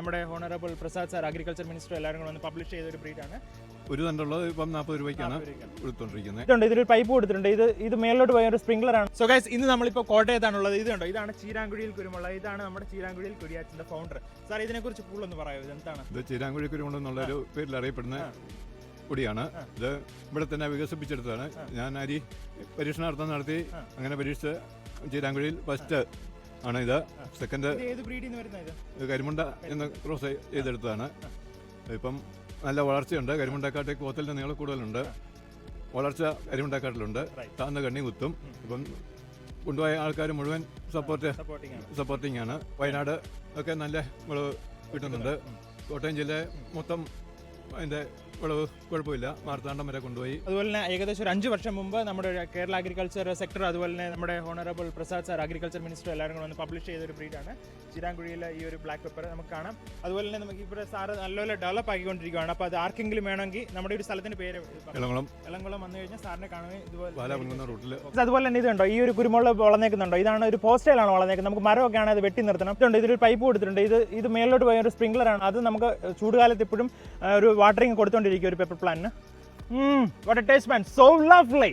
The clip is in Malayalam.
നമ്മുടെ honourable Prasad sir agriculture minister എല്ലാവരും കൂടെ ഒന്ന് പബ്ലിഷ് ചെയ്ത ഒരു ബ്രീഡാണ് ഒരു തണ്ടുള്ളത് ഇപ്പം നാൽപ്പത് രൂപയ്ക്കാണ് കൊടുത്തോണ്ടിരിക്കുന്നത് ഇതുണ്ട് ഇതിലൊരു പൈപ്പ് കൊടുത്തിട്ടുണ്ട്. ഇത് ഇത് മേലോട്ട് പോയ ഒരു സ്പ്രിംഗ്ലർ ആണ്. സോ ഗൈസ് ഇന്ന് നമ്മളിപ്പോൾ കോട്ടയത്താണുള്ളത്. ഇതുണ്ടോ? ഇതാണ് ചീരാങ്കുഴിയിൽ കുരുമുള്ള ഇതാണ് നമ്മുടെ ചീരാങ്കുഴിയിൽ കുരിയാറ്റിന്റെ ഫൗണ്ടർ സാർ ഇതിനെക്കുറിച്ച് കൂടുതലൊന്ന് പറയാമോ? ഇത് എന്താണ്? ഇത് ചീരാങ്കുഴി കുരുമുള്ള എന്നുള്ള ഒരു പേരിൽ അറിയപ്പെടുന്ന പൊടിയാണ്. ഇത് ഇവിടെ തന്നെ വികസിപ്പിച്ചെടുത്തതാണ്. ഞാൻ അരി പരീക്ഷണാർത്ഥം നടത്തി അങ്ങനെ പരീക്ഷിച്ച് ചീരാങ്കുഴിയിൽ ഫസ്റ്റ് ആണ് ഇത്. സെക്കൻഡ് ഇത് ഏത് ബ്രീഡിൽ നിന്ന് വരുന്ന ഇത് കരിമുണ്ട എന്ന ക്രോസ് ചെയ്തെടുത്തതാണ്. ഇപ്പം നല്ല വളർച്ചയുണ്ട്. കരിമുണ്ടക്കാട്ടെ കോത്തലിന്റെ നീളം കൂടുതലുണ്ട്. വളർച്ച കരിമുണ്ടക്കാട്ടിലുണ്ട്. താന്ന കണ്ണി കുത്തും. ഇപ്പം കൊണ്ടുപോയ ആൾക്കാർ മുഴുവൻ സപ്പോർട്ട് സപ്പോർട്ടിംഗ് ആണ്. സപ്പോർട്ടിംഗ് ആണ്. വയനാട് ഒക്കെ നല്ല വിളവ് കിട്ടുന്നുണ്ട്. കോട്ടയം ജില്ലയെ മൊത്തം അതിന്റെ വിളവ് കുഴപ്പമില്ല. മാർത്താണ്ഡം വരെ കൊണ്ടുപോയി. അതുപോലെ തന്നെ ഏകദേശം ഒരു അഞ്ച് വർഷം മുമ്പ് നമ്മുടെ കേരള അഗ്രികൾച്ചർ സെക്ടർ അതുപോലെ തന്നെ നമ്മുടെ honourable Prasad sir agriculture minister എല്ലാവരും കൂടെ വന്ന് പബ്ലിഷ് ചെയ്ത ഒരു ബ്രീഡാണ് ചിരാങ്കുഴിയിലെ ഈ ഒരു ബ്ലാക്ക് പെപ്പർ നമുക്ക് കാണാം. അതുപോലെ തന്നെ നമുക്ക് ഇവിടെ സാറ് നല്ലപോലെ ഡെവലപ്പ് ആക്കിക്കൊണ്ടിരിക്കുകയാണ് അപ്പോൾ അത് ആർക്കെങ്കിലും വേണമെങ്കിൽ നമ്മുടെ ഒരു സ്ഥലത്തിന്റെ പേര്. ഇളംകുളം എളംകുളം. വന്നു കഴിഞ്ഞാൽ സാറിനെ കാണുകയും ഇതുപോലെ റൂട്ടിൽ അതുപോലെ തന്നെ ഇതുണ്ടോ? ഈ ഒരു കുരുമുളക് വളർന്നേക്കുന്നുണ്ടോ ഇതാണ് ഒരു പോസ്റ്റയിലാണ് വളർന്നേക്കുന്നത് നമുക്ക് മരമൊക്കെ ആണ് അത് വെട്ടി നിർത്തണം. ഇതുണ്ട്. ഇതൊരു പൈപ്പ് കൊടുത്തിട്ടുണ്ട്. ഇത് ഇത് മേളിലോട്ട് പോയ ഒരു സ്പ്രിംഗ്ലറാണ് അത് നമുക്ക് ചൂടുകാലത്ത് ഇപ്പോഴും ഒരു വാട്ടറിങ് കൊടുത്തോണ്ടിരിക്കും ഒരു പെപ്പർ പ്ലാന്റിന് what taste man so lovely